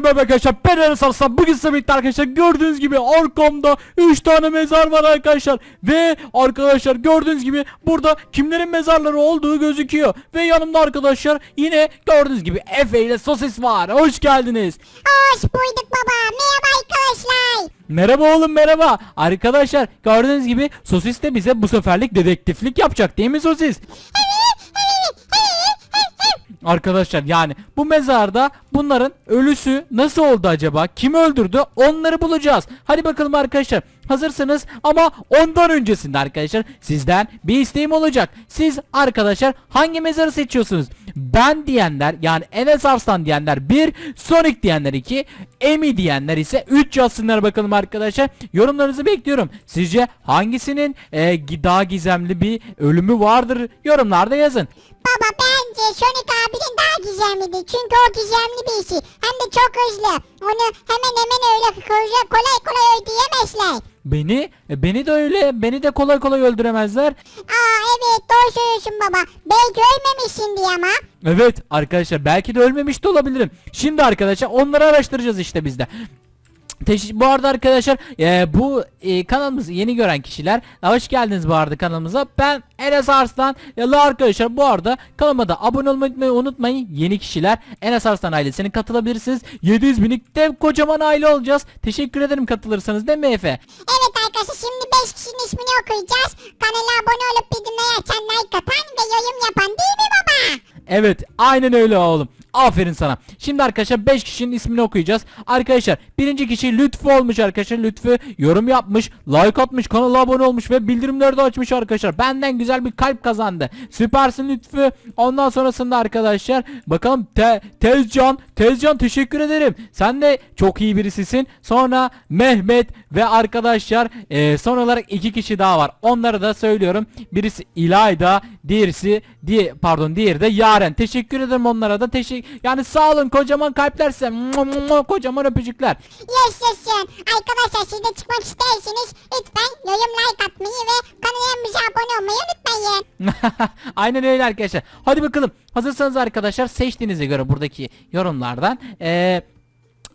merhaba arkadaşlar ben Enes Arslan bugün size birlikte arkadaşlar gördüğünüz gibi arkamda 3 tane mezar var arkadaşlar ve arkadaşlar gördüğünüz gibi burada kimlerin mezarları olduğu gözüküyor ve yanımda arkadaşlar yine gördüğünüz gibi Efe ile Sosis var hoş geldiniz Hoş bulduk baba. Merhaba arkadaşlar. Merhaba oğlum merhaba arkadaşlar gördüğünüz gibi Sosis de bize bu seferlik dedektiflik yapacak değil mi Sosis? Arkadaşlar yani bu mezarda bunların ölüsü nasıl oldu acaba? Kim öldürdü? Onları bulacağız. Hadi bakalım arkadaşlar. Hazırsınız ama ondan öncesinde arkadaşlar sizden bir isteğim olacak. Siz arkadaşlar hangi mezarı seçiyorsunuz? Ben diyenler yani Enes Arslan diyenler 1, Sonic diyenler 2, Emi diyenler ise 3 yazsınlar bakalım arkadaşlar. Yorumlarınızı bekliyorum. Sizce hangisinin e, daha gizemli bir ölümü vardır? Yorumlarda yazın. Baba bence Sonic abinin daha gizemliydi. Çünkü o gizemli bir şey. Hem de çok hızlı. Onu hemen hemen öyle kolay kolay, kolay öldüremezler. Beni e, beni de öyle beni de kolay kolay öldüremezler. Aa evet doğru söylüyorsun baba. Belki ölmemişsin diye ama. Evet arkadaşlar belki de ölmemiş de olabilirim. Şimdi arkadaşlar onları araştıracağız işte biz de. Teş- bu arada arkadaşlar e, bu e, kanalımızı yeni gören kişiler hoş geldiniz bu arada kanalımıza. Ben Enes Arslan. Ya arkadaşlar bu arada kanalıma da abone olmayı unutmayın. Yeni kişiler Enes Arslan ailesine katılabilirsiniz. 700 binlik dev kocaman aile olacağız. Teşekkür ederim katılırsanız değil mi Efe? Evet arkadaşlar şimdi 5 kişinin ismini okuyacağız. Kanala abone olup bildirimleri açan like atan ve yorum yapan değil mi baba? Evet aynen öyle oğlum. Aferin sana. Şimdi arkadaşlar 5 kişinin ismini okuyacağız. Arkadaşlar birinci kişi Lütfü olmuş arkadaşlar. Lütfü yorum yapmış, like atmış, kanala abone olmuş ve bildirimleri de açmış arkadaşlar. Benden güzel bir kalp kazandı. Süpersin Lütfü. Ondan sonrasında arkadaşlar bakalım Te Tezcan. Tezcan teşekkür ederim. Sen de çok iyi birisisin. Sonra Mehmet ve arkadaşlar e, son olarak iki kişi daha var. Onları da söylüyorum. Birisi İlayda, diğerisi diye pardon diğeri de Yaren. Teşekkür ederim onlara da. Teşekkür yani sağ olun kocaman kalpler size. Kocaman öpücükler. Yaşasın. Arkadaşlar siz de çıkmak isterseniz lütfen yorum like atmayı ve kanalımıza abone olmayı unutmayın. Aynen öyle arkadaşlar. Hadi bakalım. Hazırsanız arkadaşlar seçtiğinize göre buradaki yorumlardan eee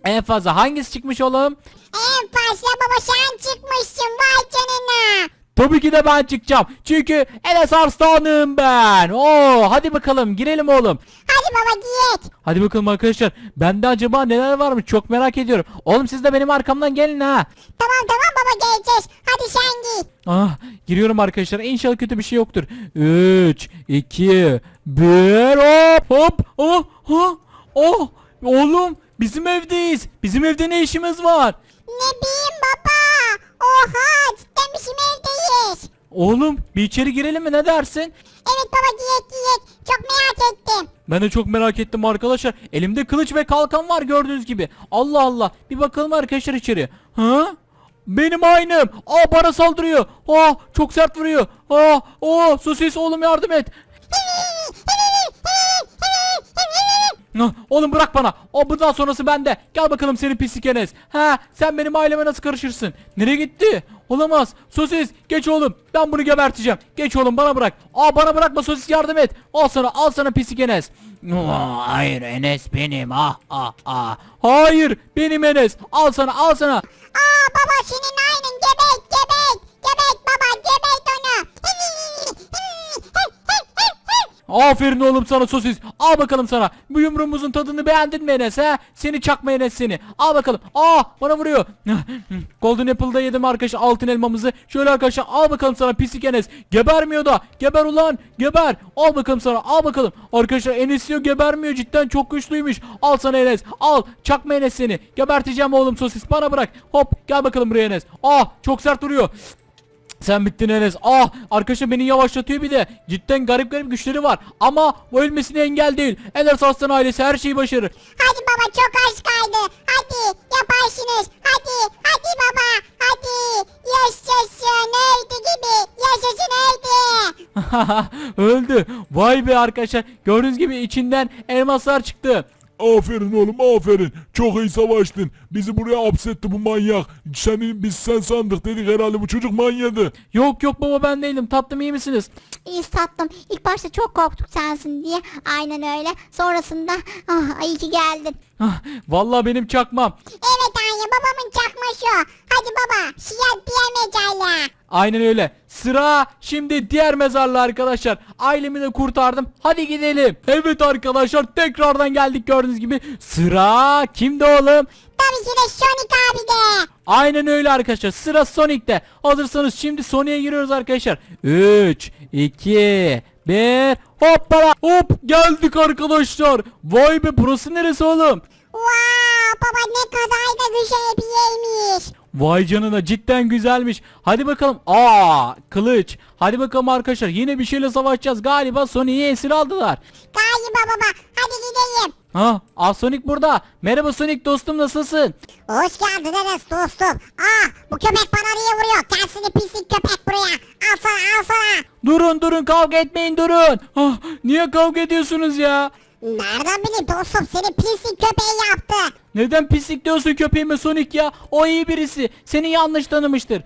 en fazla hangisi çıkmış oğlum? En fazla baba sen çıkmışsın vay canına. Tabii ki de ben çıkacağım. Çünkü Enes Arslan'ım ben. Oo, hadi bakalım girelim oğlum. Hadi baba git. Hadi bakalım arkadaşlar. Bende acaba neler varmış çok merak ediyorum. Oğlum siz de benim arkamdan gelin ha. Tamam tamam baba geleceğiz. Hadi sen git. Ah giriyorum arkadaşlar. İnşallah kötü bir şey yoktur. 3 2 1 hop hop. Oh oh oh. Oğlum bizim evdeyiz. Bizim evde ne işimiz var? Ne bileyim baba. Oha. Oğlum bir içeri girelim mi ne dersin? Evet baba giyek giyek. Çok merak ettim. Ben de çok merak ettim arkadaşlar. Elimde kılıç ve kalkan var gördüğünüz gibi. Allah Allah. Bir bakalım arkadaşlar içeri. Ha? Benim aynım. Aa bana saldırıyor. Aa çok sert vuruyor. Aa o sosis oğlum yardım et. Oğlum bırak bana. O bundan sonrası bende. Gel bakalım senin pislik Enes. Ha sen benim aileme nasıl karışırsın? Nereye gitti? Olamaz. Sosis geç oğlum. Ben bunu geberteceğim. Geç oğlum bana bırak. Aa bana bırakma sosis yardım et. Al sana al sana pislik Enes. Hayır Enes benim. Ah ah ah. Hayır benim Enes. Al sana al sana. Aa baba senin aynın gebek gebek. Gebek baba gebek onu. Aferin oğlum sana sosis. Al bakalım sana. Bu yumruğumuzun tadını beğendin mi Enes he? Seni çakma Enes seni. Al bakalım. Aa bana vuruyor. Golden Apple'da yedim arkadaşlar altın elmamızı. Şöyle arkadaşlar al bakalım sana pislik Enes. Gebermiyor da. Geber ulan. Geber. Al bakalım sana. Al bakalım. Arkadaşlar Enes diyor gebermiyor. Cidden çok güçlüymüş. Al sana Enes. Al. Çakma Enes seni. Geberteceğim oğlum sosis. Bana bırak. Hop gel bakalım buraya Enes. Ah çok sert duruyor. Sen bittin Enes. Ah arkadaşım beni yavaşlatıyor bir de. Cidden garip garip güçleri var. Ama bu ölmesine engel değil. Enes Arslan ailesi her şeyi başarır. Hadi baba çok az kaldı. Hadi yaparsınız. Hadi hadi baba. Hadi. Yaşasın öldü gibi. Yaşasın öldü. Öldü. Vay be arkadaşlar. Gördüğünüz gibi içinden elmaslar çıktı. Aferin oğlum aferin. Çok iyi savaştın. Bizi buraya hapsetti bu manyak. Seni biz sen sandık dedik herhalde bu çocuk manyadı. Yok yok baba ben değilim tatlım iyi misiniz? İyi tatlım. İlk başta çok korktuk sensin diye. Aynen öyle. Sonrasında ah, iyi ki geldin. Ah, vallahi benim çakmam. Evet anne babamın çakması o. Hadi baba siyah diyemeyeceğler. Aynen öyle. Sıra şimdi diğer mezarlı arkadaşlar. Ailemi de kurtardım. Hadi gidelim. Evet arkadaşlar tekrardan geldik gördüğünüz gibi. Sıra kimde oğlum? Tabii ki de Sonic abi de. Aynen öyle arkadaşlar. Sıra Sonic'te. Hazırsanız şimdi Sonic'e giriyoruz arkadaşlar. 3, 2, 1. Hoppala. Hop geldik arkadaşlar. Vay be burası neresi oğlum? Wow baba ne kadar da güzel bir yermiş. Vay canına cidden güzelmiş. Hadi bakalım. Aa kılıç. Hadi bakalım arkadaşlar yine bir şeyle savaşacağız. Galiba Sonic'i esir aldılar. Galiba baba hadi gidelim. Ha, Aa Sonic burada. Merhaba Sonic dostum nasılsın? Hoş geldiniz dostum. Ah bu köpek bana niye vuruyor? Gelsene pislik köpek buraya. Al sana al sana. Durun durun kavga etmeyin durun. Ah, niye kavga ediyorsunuz ya? Nereden bileyim dostum seni pislik köpeği yaptı. Neden pislik diyorsun köpeğime Sonic ya? O iyi birisi. Seni yanlış tanımıştır.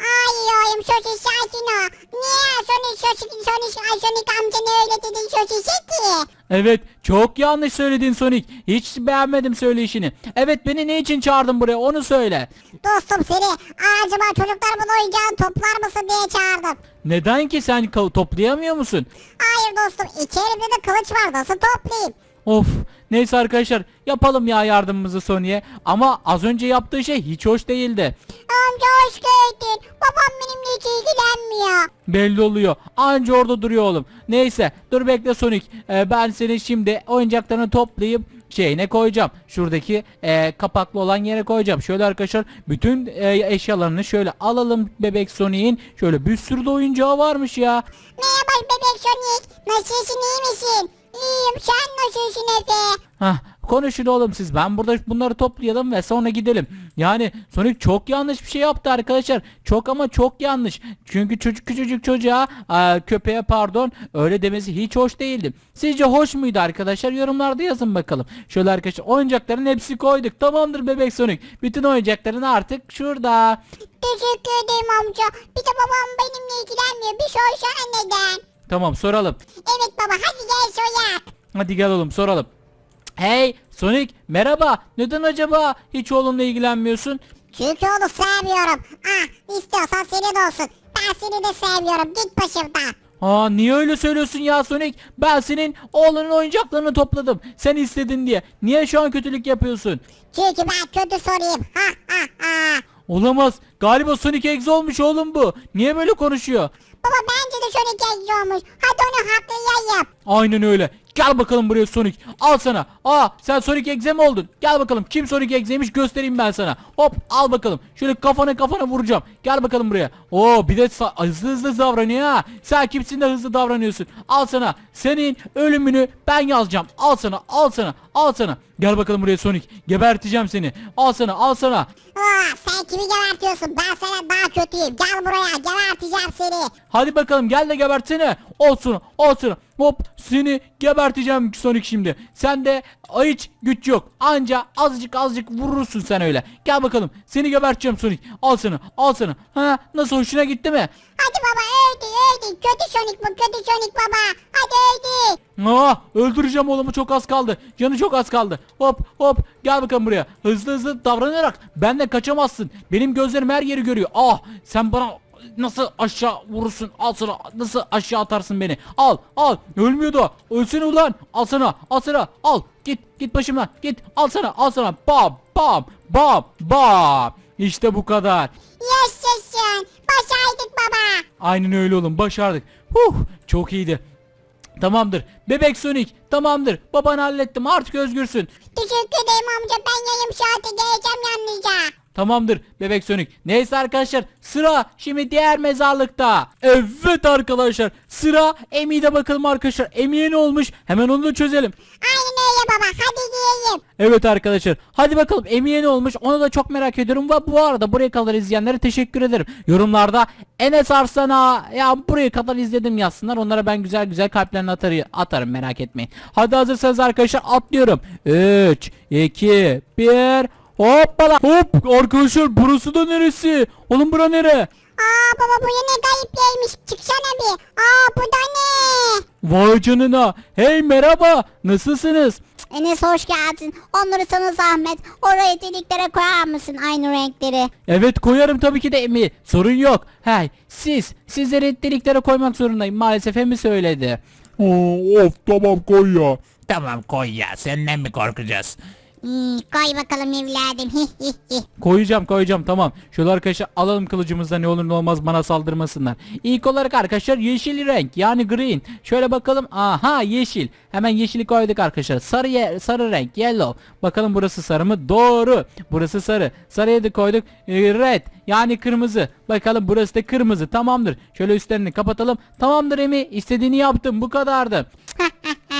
Ay oğlum sosis sakin ol. Niye Sonic Sonic Sonic ay Sonic amca ne öyle dedin sosisi ki? Evet çok yanlış söyledin Sonic. Hiç beğenmedim söyleyişini. Evet beni ne için çağırdın buraya onu söyle. Dostum seni acaba çocuklarımın oyuncağını toplar mısın diye çağırdım. Neden ki sen ka- toplayamıyor musun? Hayır dostum iki elimde de kılıç var nasıl toplayayım? Of neyse arkadaşlar yapalım ya yardımımızı Sonic'e. Ama az önce yaptığı şey hiç hoş değildi. Amca hoş geldin. Babam benimle hiç ilgilenmiyor. Belli oluyor. Anca orada duruyor oğlum. Neyse dur bekle Sonic. Ee, ben seni şimdi oyuncaklarını toplayıp şeyine koyacağım. Şuradaki e, kapaklı olan yere koyacağım. Şöyle arkadaşlar bütün e, eşyalarını şöyle alalım bebek Sonic'in. Şöyle bir sürü de oyuncağı varmış ya. Merhaba bebek Sonic. Nasılsın iyi misin? İyiyim sen nasılsın Efe? Hah konuşun oğlum siz. Ben burada bunları toplayalım ve sonra gidelim. Yani Sonic çok yanlış bir şey yaptı arkadaşlar. Çok ama çok yanlış. Çünkü çocuk küçücük çocuğa aa, köpeğe pardon öyle demesi hiç hoş değildi. Sizce hoş muydu arkadaşlar? Yorumlarda yazın bakalım. Şöyle arkadaşlar oyuncakların hepsi koyduk. Tamamdır bebek Sonic. Bütün oyuncakların artık şurada. Teşekkür ederim amca. Bir de babam benimle ilgilenmiyor. Bir sorsana neden? Tamam soralım. Evet baba hadi gel soyak. Hadi gel oğlum soralım. Hey Sonic merhaba. Neden acaba hiç oğlumla ilgilenmiyorsun? Çünkü onu sevmiyorum. Ah istiyorsan senin olsun. Ben seni de sevmiyorum. Git başımdan. Aa niye öyle söylüyorsun ya Sonic? Ben senin oğlunun oyuncaklarını topladım. Sen istedin diye. Niye şu an kötülük yapıyorsun? Çünkü ben kötü sorayım. Ha ha ha. Olamaz. Galiba Sonic egzo olmuş oğlum bu. Niye böyle konuşuyor? Baba bence de şöyle genç olmuş. Hadi onu haklı yap. Aynen öyle. Gel bakalım buraya Sonic. Al sana. Aa sen Sonic egze mi oldun? Gel bakalım kim Sonic egzeymiş göstereyim ben sana. Hop al bakalım. Şöyle kafana kafana vuracağım. Gel bakalım buraya. Oo bir de hızlı hızlı davranıyor ha. Sen kimsin de hızlı davranıyorsun. Al sana. Senin ölümünü ben yazacağım. Al sana al sana al sana. Gel bakalım buraya Sonic. Geberteceğim seni. Al sana al sana. Aa, sen kimi gebertiyorsun? Ben sana daha kötüyüm. Gel buraya geberteceğim seni. Hadi bakalım gel de gebertsene. Olsun olsun. Hop seni geberteceğim Sonic şimdi. Sende hiç güç yok. Anca azıcık azıcık vurursun sen öyle. Gel bakalım seni geberteceğim Sonic. Al sana al sana. Ha nasıl hoşuna gitti mi? Hadi baba öldü öldü. Kötü Sonic bu kötü Sonic baba. Hadi öldü. Aa öldüreceğim oğlumu çok az kaldı. Canı çok az kaldı. Hop hop gel bakalım buraya. Hızlı hızlı davranarak benden kaçamazsın. Benim gözlerim her yeri görüyor. Ah sen bana nasıl aşağı vurursun? Al sana nasıl aşağı atarsın beni? Al al ölmüyor da. Ölsene ulan. Al sana al sana al. Git git başımdan git. Al sana al sana. Bam bam bam bam. İşte bu kadar. Yaşasın. Başardık baba. Aynen öyle oğlum başardık. Huh çok iyiydi. Tamamdır. Bebek Sonic tamamdır. Baban hallettim artık özgürsün. Teşekkür ederim amca. Ben yarım saate geleceğim yalnızca. Tamamdır bebek Sonic. Neyse arkadaşlar sıra şimdi diğer mezarlıkta. Evet arkadaşlar sıra Emi'de bakalım arkadaşlar. Emi'ye ne olmuş? Hemen onu da çözelim. Aynen öyle baba. Hadi giyelim. Evet arkadaşlar. Hadi bakalım Emiye ne olmuş? Onu da çok merak ediyorum. Ve bu arada buraya kadar izleyenlere teşekkür ederim. Yorumlarda Enes Arslan'a ya buraya kadar izledim yazsınlar. Onlara ben güzel güzel kalplerini atar, atarım merak etmeyin. Hadi hazırsanız arkadaşlar atlıyorum. 3, 2, 1 Hoppala. Hop arkadaşlar burası da neresi? Oğlum bura nere? Aa baba bu yine kayıp yermiş. Çıksana bir. Aa bu da ne? Vay canına. Hey merhaba. Nasılsınız? Enes hoş geldin. Onları sana zahmet. Oraya deliklere koyar mısın aynı renkleri? Evet koyarım tabii ki de Emi. Sorun yok. Hey siz sizleri deliklere koymak zorundayım. Maalesef Emi söyledi. Aa, of tamam koy ya. Tamam koy ya senden mi korkacağız? Hmm, koy bakalım evladım. Koyacağım koyacağım tamam. Şöyle arkadaşlar alalım kılıcımızda ne olur ne olmaz bana saldırmasınlar. İlk olarak arkadaşlar yeşil renk yani green. Şöyle bakalım. Aha yeşil. Hemen yeşili koyduk arkadaşlar. Sarı sarı renk yellow. Bakalım burası sarı mı? Doğru. Burası sarı. Sarıya da koyduk. Ee, red yani kırmızı. Bakalım burası da kırmızı. Tamamdır. Şöyle üstlerini kapatalım. Tamamdır Emi. İstediğini yaptım. Bu kadardı.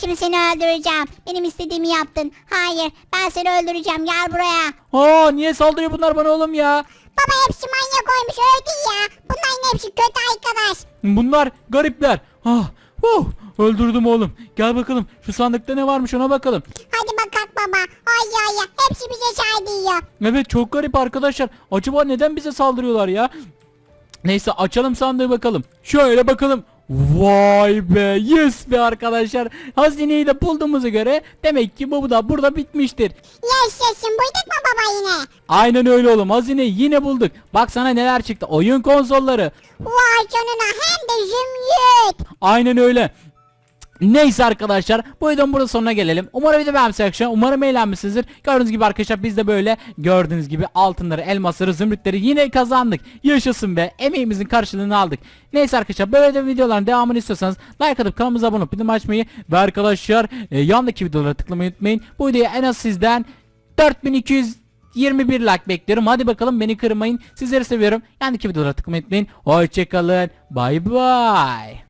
Şimdi seni öldüreceğim. Benim istediğimi yaptın. Hayır ben seni öldüreceğim. Gel buraya. Aa niye saldırıyor bunlar bana oğlum ya? Baba hepsi manyak olmuş öldü ya. Bunların hepsi kötü arkadaş. Bunlar garipler. Ah, huh, öldürdüm oğlum. Gel bakalım. Şu sandıkta ne varmış ona bakalım. Hadi bakalım baba. Ay ay ay. Hepsi bize çay diyor. Evet çok garip arkadaşlar. Acaba neden bize saldırıyorlar ya? Neyse açalım sandığı bakalım. Şöyle bakalım. Vay be yes be arkadaşlar. Hazineyi de bulduğumuza göre demek ki bu da burada bitmiştir. Yaşasın buyduk mu baba yine? Aynen öyle oğlum hazineyi yine bulduk. Bak sana neler çıktı. Oyun konsolları. Vay canına hem de zümrüt. Aynen öyle. Neyse arkadaşlar bu videonun burada sonuna gelelim. Umarım video beğenmişsiniz arkadaşlar. Umarım eğlenmişsinizdir. Gördüğünüz gibi arkadaşlar biz de böyle gördüğünüz gibi altınları, elmasları, zümrütleri yine kazandık. Yaşasın be. Emeğimizin karşılığını aldık. Neyse arkadaşlar böyle de videoların devamını istiyorsanız like atıp kanalımıza abone olup bildirim açmayı ve arkadaşlar e, yandaki videolara tıklamayı unutmayın. Bu videoya en az sizden 4221 like bekliyorum. Hadi bakalım beni kırmayın. Sizleri seviyorum. Yandaki videolara tıklamayı unutmayın. Hoşçakalın. Bay bay.